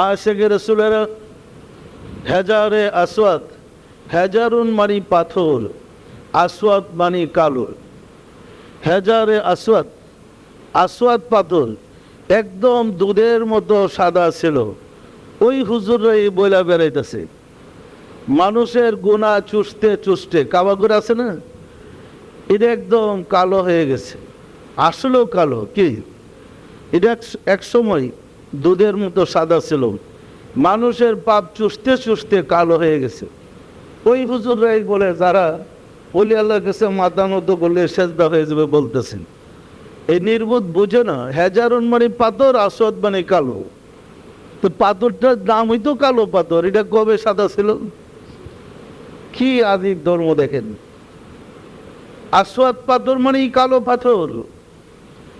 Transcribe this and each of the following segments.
আশেখ রসুলের হেজারে আসওয়াদ হেজারুন মানি পাথর আসওয়াদ মানি কালো হেজারে আসওয়াদ আসওয়াদ পাথর একদম দুধের মতো সাদা ছিল। ওই হুজুররা এই বইলা বেড়াইতেছে। মানুষের গুণা চুষতে চুষতে কাবাগুর আছে না? এটা একদম কালো হয়ে গেছে। আসলেও কালো। কি? এটা এক সময় দুধের মতো সাদা ছিল। মানুষের পাপ চুষতে চুষতে কালো হয়ে গেছে। ওই হুজুররাই বলে, যারা অলি আল্লাহর কাছে মাথা মতো করলে সেজদা হয়ে যাবে বলতেছেন। এই নির্বোধ বুঝে না, হেজারন মানে পাথর আসদ মানে কালো। তো পাথরটার দাম হইতো কালো পাথর, এটা কবে সাদা ছিল? কি আদিক ধর্ম দেখেন? আসওয়াদ পাথর মানেই কালো পাথর।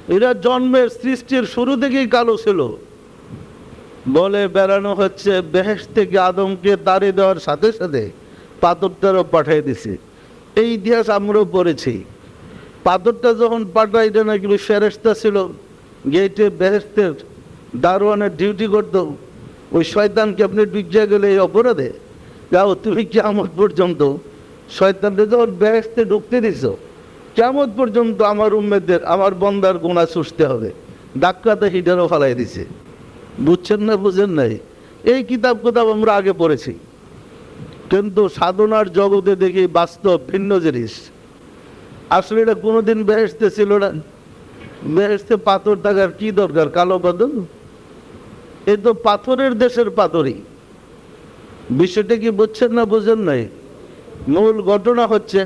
এরা জন্মের সৃষ্টির শুরু থেকেই কালো ছিল। বলে বেড়ানো হচ্ছে বেহেস থেকে আদমকে তাড়ে দেওয়ার সাথে সাথে পাথরটারও পাঠিয়ে দিছে। এই ইতিহাস আমরাও পড়েছি। পাথরটা যখন পাঠাই এটা নাকি ফেরেস্তা ছিল গেটে বেহেস্তের দারোয়ানের ডিউটি করতো, ওই শয়তানকে আপনি ডুবিয়ে গেলে এই অপরাধে? যাও, তুমি কেমন পর্যন্ত শয়তানকে যখন বেহেস্তে ঢুকতে দিছ কেমন পর্যন্ত আমার উম্মেদের আমার বন্দার গোনা সুসতে হবে। ডাক্কাতে হিটারও ফালাই দিছে। বুঝছেন না, বুঝেন নাই? এই কিতাব কিতাব আমরা আগে পড়েছি। কিন্তু সাধনার জগতে দেখি বাস্তব, ভিন্ন জিনিস। আসলে এটা কোনোদিন বেহেসতে ছিল না। বেহেসতে পাথর থাকার কি দরকার? কালো বাদল এ তো পাথরের দেশের পাথরই। বিষয়টা কি বুঝছেন না, বুঝেন নাই? মূল ঘটনা হচ্ছে,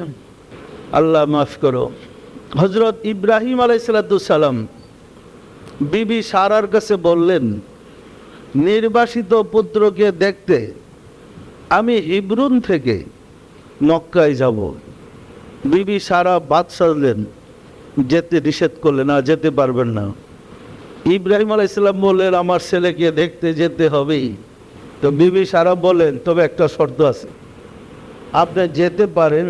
আল্লাহ মাফ করো হজরত ইব্রাহিম আলাইসালাম বিবি সারার কাছে বললেন নির্বাসিত পুত্রকে দেখতে আমি হিব্রুন থেকে মক্কায় যাব। বিবি সারা বাদ সাজলেন যেতে নিষেধ করলেন না, যেতে পারবেন না। ইব্রাহিম আলাইসাল্লাম বললেন, আমার ছেলেকে দেখতে যেতে হবেই তো বিবি সারা বলেন তবে একটা শর্ত আছে। আপনি যেতে পারেন,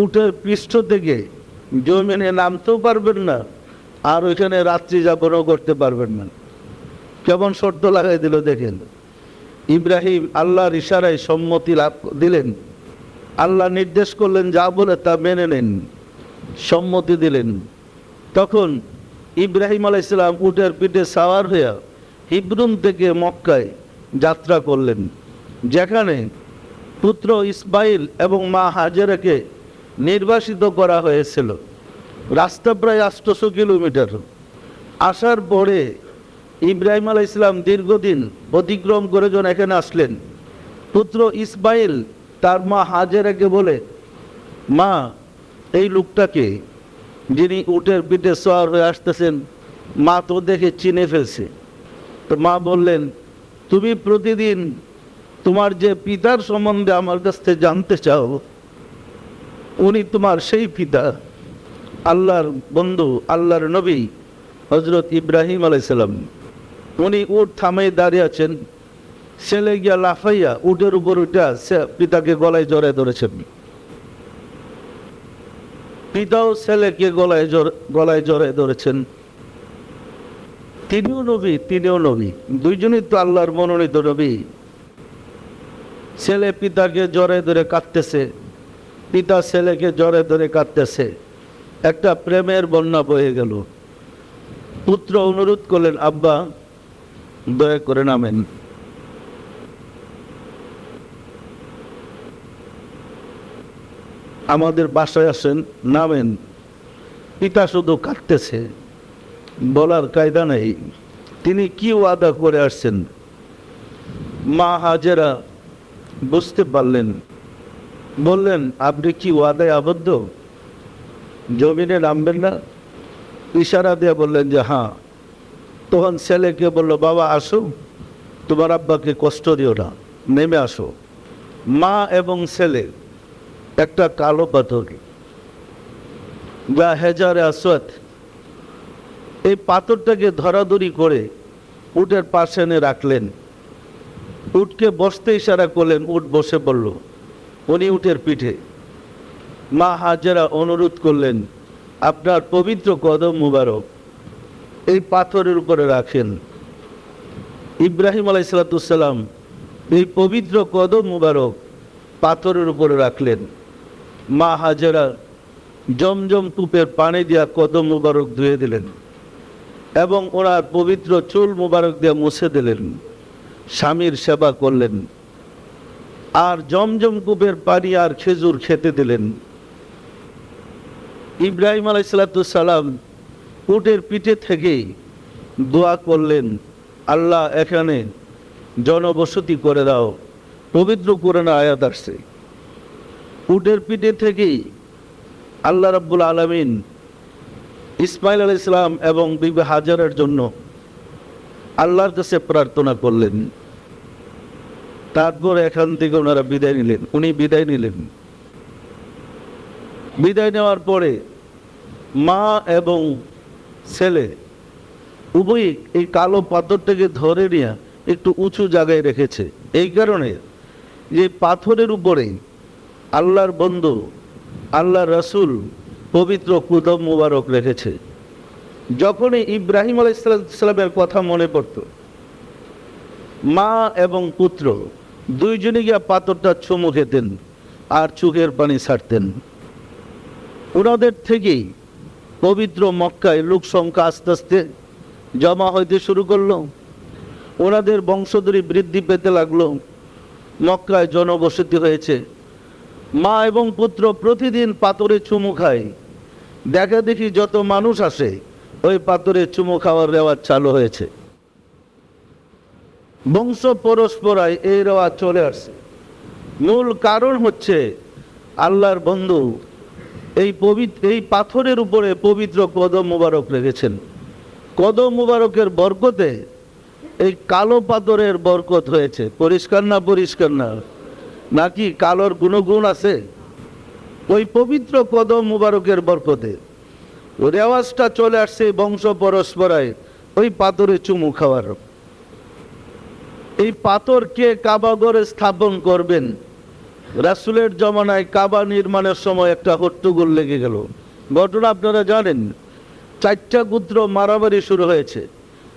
উটের পৃষ্ঠ থেকে জমিনে নামতেও পারবেন না, আর ওইখানে রাত্রি যাপনও করতে পারবেন না। কেমন শর্ত লাগাই দিল দেখেন। ইব্রাহিম আল্লাহর ইশারায় সম্মতি লাভ দিলেন। আল্লাহ নির্দেশ করলেন, যা বলে তা মেনে নেন। সম্মতি দিলেন। তখন ইব্রাহিম আলাইসালাম উটের পিঠে সাওয়ার হইয়া হিব্রুন থেকে মক্কায় যাত্রা করলেন, যেখানে পুত্র ইসমাইল এবং মা হাজেরাকে নির্বাসিত করা হয়েছিল। রাস্তা প্রায় আটশোশো কিলোমিটার। আসার পরে ইব্রাহিম আলাহ ইসলাম দীর্ঘদিন অতিক্রম করে যখন এখানে আসলেন। পুত্র ইসমাইল, তার মা হাজেরাকে বলে, মা, এই লোকটাকে যিনি উটের পিঠে সোয়ার হয়ে আসতেছেন, মা তো দেখে চিনে ফেলছে। তো মা বললেন, তুমি প্রতিদিন তোমার যে পিতার সম্বন্ধে আমার কাছ থেকে জানতে চাও, উনি তোমার সেই পিতা, আল্লাহর বন্ধু, আল্লাহর নবী হজরত ইব্রাহিম আলাইসাল্লাম উনি উঠ থামাই দাঁড়িয়ে আছেন, ছেলে গিয়া লাফাইয়া উটের উপর উঠা সে পিতাকে গলায় জড়ায় ধরেছেন। পিতাও ছেলেকে গলায় গলায় জড়ায় ধরেছেন। তিনিও নবী তিনিও নবী। দুইজনই তো আল্লাহর মনোনীত নবী। ছেলে পিতাকে জড়ে ধরে কাঁদতেছে, পিতা ছেলেকে জড়ে ধরে কাঁদতেছে। একটা প্রেমের বন্যা বয়ে গেল। পুত্র অনুরোধ করলেন, আব্বা দয়া করে নামেন। আমাদের বাসায় আসেন, নামেন। পিতা শুধু কাঁদতেছে, বলার কায়দা নেই। তিনি কি ওয়াদা করে আসছেন? মা হাজেরা বুঝতে পারলেন। বললেন, আপনি কি ওয়াদায় আবদ্ধ? জমিনে নামবেন না। ইশারা দিয়ে বললেন যে হ্যাঁ। তখন ছেলেকে বলল, বাবা, আসো। তোমার আব্বাকে কষ্ট দিও না। নেমে আসো। মা এবং ছেলে, একটা কালো পাথর বা হেজারে আসওয়াত এই পাথরটাকে ধরাধরি করে উটের পাশে এনে রাখলেন। উটকে বসতে ইশারা করলেন। উট বসে পড়ল, উনি উটের পিঠে। মা হাজেরা অনুরোধ করলেন, আপনার পবিত্র কদম মুবারক এই পাথরের উপরে রাখেন। ইব্রাহিম আলাইসালাতুসাল্লাম এই পবিত্র কদম মুবারক পাথরের উপরে রাখলেন। মা হাজেরা জমজম কূপের পানি দিয়া কদম মুবারক ধুয়ে দিলেন এবং ওনার পবিত্র চুল মুবারক দিয়ে মুছে দিলেন। স্বামীর সেবা করলেন। আর জমজম কূপের পানি আর খেজুর খেতে দিলেন। ইব্রাহিম আলাইসালাতুসাল্লাম উটের পিঠে থেকেই দোয়া করলেন, আল্লাহ, এখানে জনবসতি করে দাও, পবিত্র কোরআন আয়াত আসছে। উটের পিঠে থেকেই আল্লাহ রাব্বুল আলমিন ইসমাইল আল ইসলাম এবং বিবে হাজারের জন্য আল্লাহর কাছে প্রার্থনা করলেন। তারপর এখান থেকে ওনারা বিদায় নিলেন, উনি বিদায় নিলেন। বিদায় নেওয়ার পরে মা এবং ছেলে, উভয়ই এই কালো পাথরটাকে ধরে নিয়ে একটু উঁচু জায়গায় রেখেছে। এই কারণে যে পাথরের উপরে আল্লাহর বন্ধু আল্লাহ রসুল পবিত্র কুদম মুবারক রেখেছে। যখনই ইব্রাহিম আলাইসালামের কথা মনে পড়ত, মা এবং পুত্র দুইজনে গিয়া পাথরটা চুমু খেতেন আর চোখের পানি ছাড়তেন। ওনাদের থেকেই পবিত্র মক্কায় লোক সংখ্যা আস্তে আস্তে জমা হইতে শুরু করল। ওনাদের বংশধরী বৃদ্ধি পেতে লাগল। মক্কায় জনবসতি হয়েছে। মা এবং পুত্র প্রতিদিন পাথরে চুমু খায়। দেখা দেখি যত মানুষ আসে, ওই পাথরে চুমু খাওয়ার রেওয়াজ চালু হয়েছে। বংশ পরস্পরায় এই রেওয়াজ চলে আসছে। মূল কারণ হচ্ছে আল্লাহর বন্ধু এই পবিত্র, এই পাথরের উপরে পবিত্র কদম মুবারক রেখেছেন। কদম মুবারকের বরকতে এই কালো পাথরের বরকত হয়েছে পরিষ্কার না পরিষ্কার না? নাকি কালোর গুণগুণ আছে? ওই পবিত্র কদম মুবারকের বরকতে রেওয়াজটা চলে আসছে বংশ পরস্পরায় ওই পাথরে চুমু খাওয়ার। এই পাথরকে কাবাগরে স্থাপন করবেন? রাসুলের জমানায় কাবা নির্মাণের সময় একটা হট্টগোল লেগে গেল। ঘটনা আপনারা জানেন, চারটা গুত্র মারামারি শুরু হয়েছে।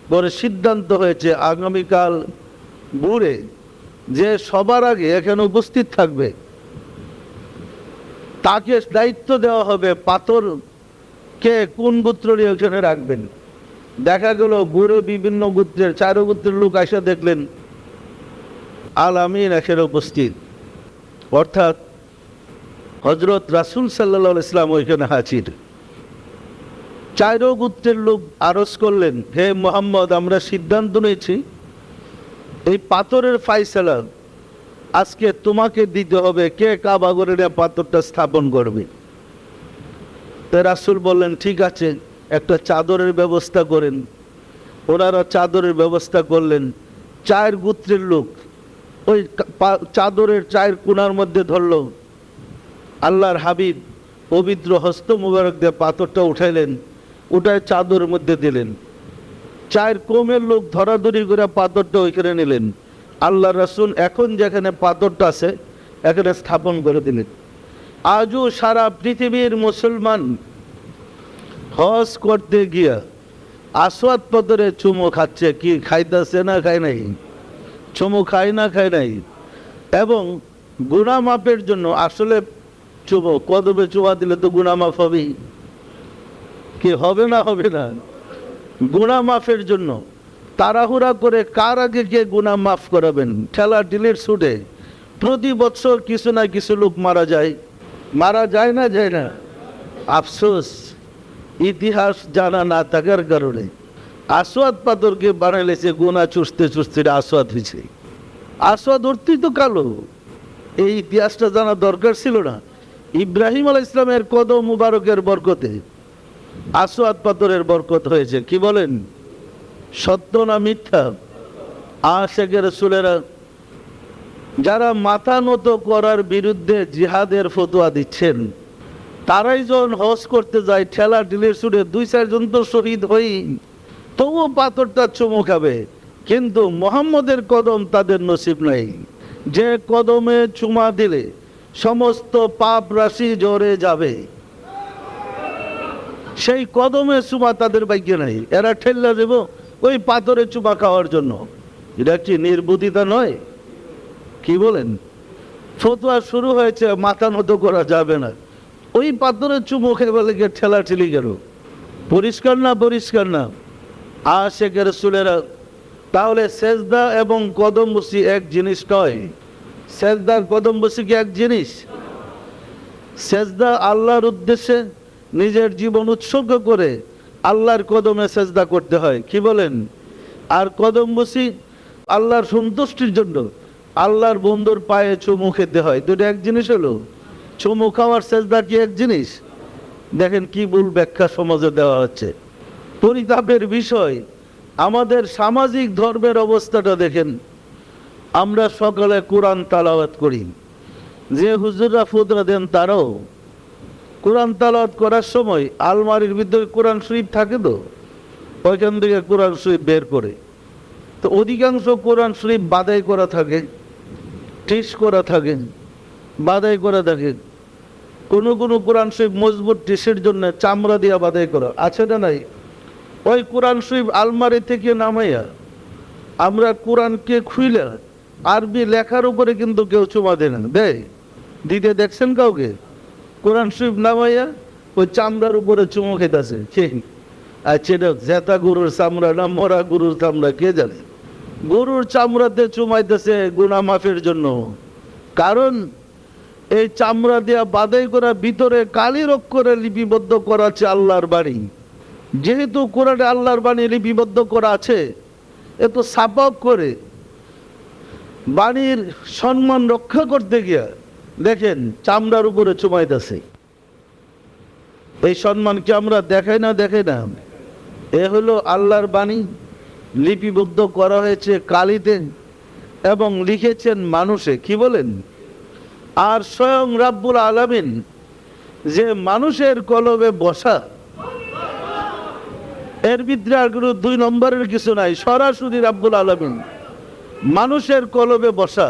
পরে সিদ্ধান্ত হয়েছে আগামীকাল বুড়ে যে সবার আগে এখানে উপস্থিত থাকবে। তাকে দায়িত্ব দেওয়া হবে পাথর কে কোন গোত্র নিয়ে ওখানে রাখবেন। দেখা গেল গুরু বিভিন্ন গোত্রের চারো গোত্রের লোক আসা দেখলেন, আল আমিন এখানে উপস্থিত। অর্থাৎ হজরত রাসুল সাল্লা ইসলাম ওইখানে হাজির। চারো গুত্রের লোক আরজ করলেন, হে মোহাম্মদ, আমরা সিদ্ধান্ত নিয়েছি, এই পাথরের ফাইসালা আজকে তোমাকে দিতে হবে, কে কাবাগরে নিয়ে পাথরটা স্থাপন করবে? তো রাসুল বললেন, ঠিক আছে, একটা চাদরের ব্যবস্থা করেন। ওনারা চাদরের ব্যবস্থা করলেন। চায়ের গুত্রের লোক ওই চাদরের চায়ের কোনার মধ্যে ধরলো। আল্লাহর হাবিব পবিত্র হস্ত মুবারক দিয়ে পাথরটা উঠাইলেন, উঠায় চাদরের মধ্যে দিলেন। চায়ের কমের লোক ধরাধরি করে পাথরটা ওইখানে নিলেন। আল্লাহ রাসুল এখন যেখানে পাথরটা আছে, এখানে স্থাপন করে দিলেন। আজও সারা পৃথিবীর মুসলমান হজ করতে গিয়া আসওয়াদ পাথরে চুমো খাচ্ছে, কি খাইতেছে না খায় নাই। চুমো খায় না খায় নাই। এবং গুণা মাপের জন্য আসলে চুমো, কদমে চুমা দিলে তো গুণা মাফ হবেই। কি হবে না হবে না? গুণা মাফের জন্য তাড়াহুড়া করে কার আগে কে গুণা মাফ করাবেন? ঠেলা ডিলের ছুটে প্রতি বছর কিছু না কিছু লোক মারা যায়। মারা যায় না যায় না? আফসোস, ইতিহাস জানা না থাকার কারণে। আসওয়াদ পাথরকে বানাইলেছে গুণা চুষতে চুষতে এটা আসওয়াদ হয়েছে আসওয়াদ অর্থই তো কালো। এই ইতিহাসটা জানা দরকার ছিল না। ইব্রাহিম আল ইসলামের কদম মুবারকের বরকতে আসওয়াদ পাথরের বরকত হয়েছে। কি বলেন? সত্য না মিথ্যা? আশেকের রসুলেরা যারা মাথা নত করার বিরুদ্ধে জিহাদের ফতোয়া দিচ্ছেন, তারাই যখন হজ করতে যায়, ঠেলা ডিলের সুরে দুই চারজন তো শহীদ হই তবুও পাথরটা চুমু কিন্তু মোহাম্মদের কদম তাদের নসিব নাই। যে কদমে চুমা দিলে সমস্ত পাপ রাশি জোরে যাবে। সেই কদমে চুমা তাদের ভাগ্যে নাই। এরা ঠেল্লা দেব ওই পাথরে চুমা খাওয়ার জন্য। এটা কি নির্বুদ্ধিতা নয়? কি বলেন? ফতোয়া শুরু হয়েছে, মাথা মতো করা যাবে না। ওই পাথরের চুমুখে বলে ঠেলা ঠেলি গেল পরিষ্কার না পরিষ্কার না? আশেকের সুলেরা তাহলে সেজদা এবং কদম বসি এক জিনিস নয় সেজদার কদম বসি কি এক জিনিস? সেজদা আল্লাহর উদ্দেশ্যে নিজের জীবন উৎসর্গ করে আল্লাহর কদমে সেজদা করতে হয়, কি বলেন? আর কদম বসি আল্লাহর সন্তুষ্টির জন্য, আল্লাহর বন্ধুর পায়ে চুমু খেতে হয়, দুটো এক জিনিস হলো। চুমু খাওয়ার সেজদা কি এক জিনিস? দেখেন কি ভুল ব্যাখ্যা সমাজে দেওয়া হচ্ছে। পরিতাপের বিষয়, আমাদের সামাজিক ধর্মের অবস্থাটা দেখেন। আমরা সকালে কোরআন তালাওয়াত করি। যে হুজুররা ফুদরা দেন তারাও। কোরআন তালাওয়াত করার সময় আলমারির ভিতরে কোরআন শরীফ থাকে তো, ওইখান থেকে কোরআন শরীফ বের করে। তো অধিকাংশ কোরআন শরীফ বাদাই করা থাকে, টিস করা থাকে, বাদাই করা থাকে। কোনো কোনো কোরআন শরীফ মজবুত টিসের জন্য চামড়া দিয়া বাদাই করা। আছে না নাই? ওই কোরআন শরীফ আলমারি থেকে নামাইয়া আমরা কোরআনকে খুইলে আরবি লেখার উপরে কিন্তু কেউ চুমা দেয় না। দেয় দিতে দেখছেন কাউকে? কোরআন শরীফ নামাইয়া ওই চামড়ার উপরে চুমো খেতেছে। আর সেটা জেতা গরুর চামড়া না মরা গরুর চামড়া, কে জানে? গরুর চামড়াতে চুমাইতেছে গুনা মাফের জন্য। কারণ এই চামড়া দিয়া বাদাই করা ভিতরে কালির অক্ষরে লিপিবদ্ধ করা আছে আল্লাহর বাণী। যেহেতু কোরআনে আল্লাহর বাণী লিপিবদ্ধ করা আছে, এ তো সাপাপ করে। বাণীর সম্মান রক্ষা করতে গিয়া দেখেন চামড়ার উপরে চুমাইতেছে। এই সম্মান কি আমরা দেখাই না দেখাই না? এ হলো আল্লাহর বাণী, লিপিবদ্ধ করা হয়েছে কালিতে এবং লিখেছেন মানুষে। কি বলেন? আর স্বয়ং রাব্বুল আলামিন যে মানুষের কলবে বসা এর ভিতরে আর কোনো দুই নম্বরের কিছু নাই, সরাসরি রাব্বুল আলামিন। মানুষের কলবে বসা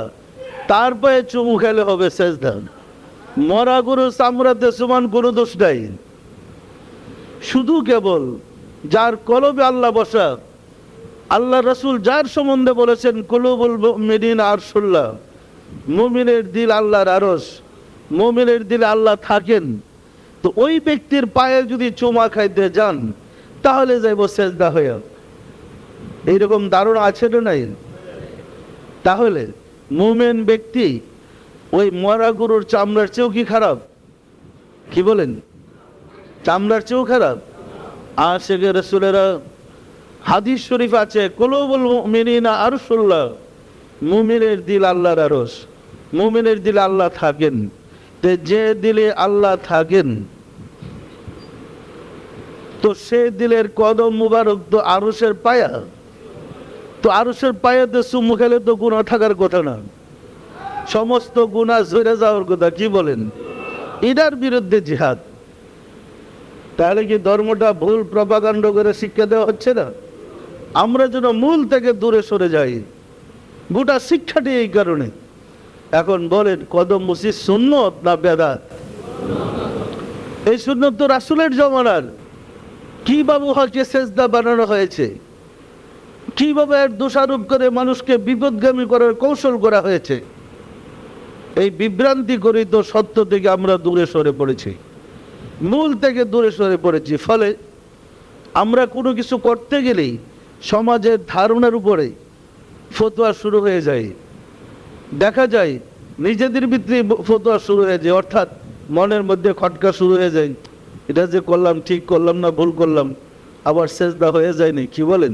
তার পায়ে চুমু খেলে হবে সেজদান মরা গরু চামড়াতে সমান কোনো দোষ নাই। শুধু কেবল যার কলবে আল্লাহ বসা, আল্লাহ রসুল যার সম্বন্ধে বলেছেন, কলবুল মেদিন আরশুল্লাহ মুমিনের দিল আল্লাহর আরস মুমিনের দিল আল্লাহ থাকেন। তো ওই ব্যক্তির পায়ে যদি চুমা খাইতে যান তাহলে যাইব সেজদা হয়ে এইরকম দারুণ আছে না নাই? তাহলে মুমেন ব্যক্তি ওই মরা গরুর চামড়ার চেয়েও কি খারাপ? কি বলেন? চামড়ার চেয়েও খারাপ? আর সেগে রসুলেরা হাদিস শরীফ আছে, কলবুল মিনিনা আরশুল্লাহ মুমিনের দিল আল্লাহর আরস মুমিনের দিল আল্লাহ থাকেন। যে দিলে আল্লাহ থাকেন তো সে দিলের কদম মুবারক তো আরসের পায়া। তো আরসের পায়াতে চুমু খেলে তো গুণা থাকার কথা না। সমস্ত গুণা ঝরে যাওয়ার কথা কি বলেন? এটার বিরুদ্ধে জিহাদ। তাহলে কি ধর্মটা ভুল প্রপাকাণ্ড করে শিক্ষা দেওয়া হচ্ছে না? আমরা যেন মূল থেকে দূরে সরে যাই। গোটা শিক্ষাটি এই কারণে। এখন বলেন, কদম মসজিদ সুন্নত না বেদাত? এই সুন্নত তো রাসুলের জমানার। কীভাবে হকে সেজদা বানানো হয়েছে? কীভাবে দোষারোপ করে মানুষকে বিপদগামী করার কৌশল করা হয়েছে? এই বিভ্রান্তি করেই তো সত্য থেকে আমরা দূরে সরে পড়েছি। মূল থেকে দূরে সরে পড়েছি। ফলে আমরা কোনো কিছু করতে গেলেই সমাজের ধারণার উপরে ফতোয়া শুরু হয়ে যায়। দেখা যায়, নিজেদের ভিতরে ফতোয়া শুরু হয়ে যায়। অর্থাৎ মনের মধ্যে খটকা শুরু হয়ে যায়। এটা যে করলাম ঠিক করলাম না ভুল করলাম আবার শেষদা হয়ে যায়নি কি বলেন?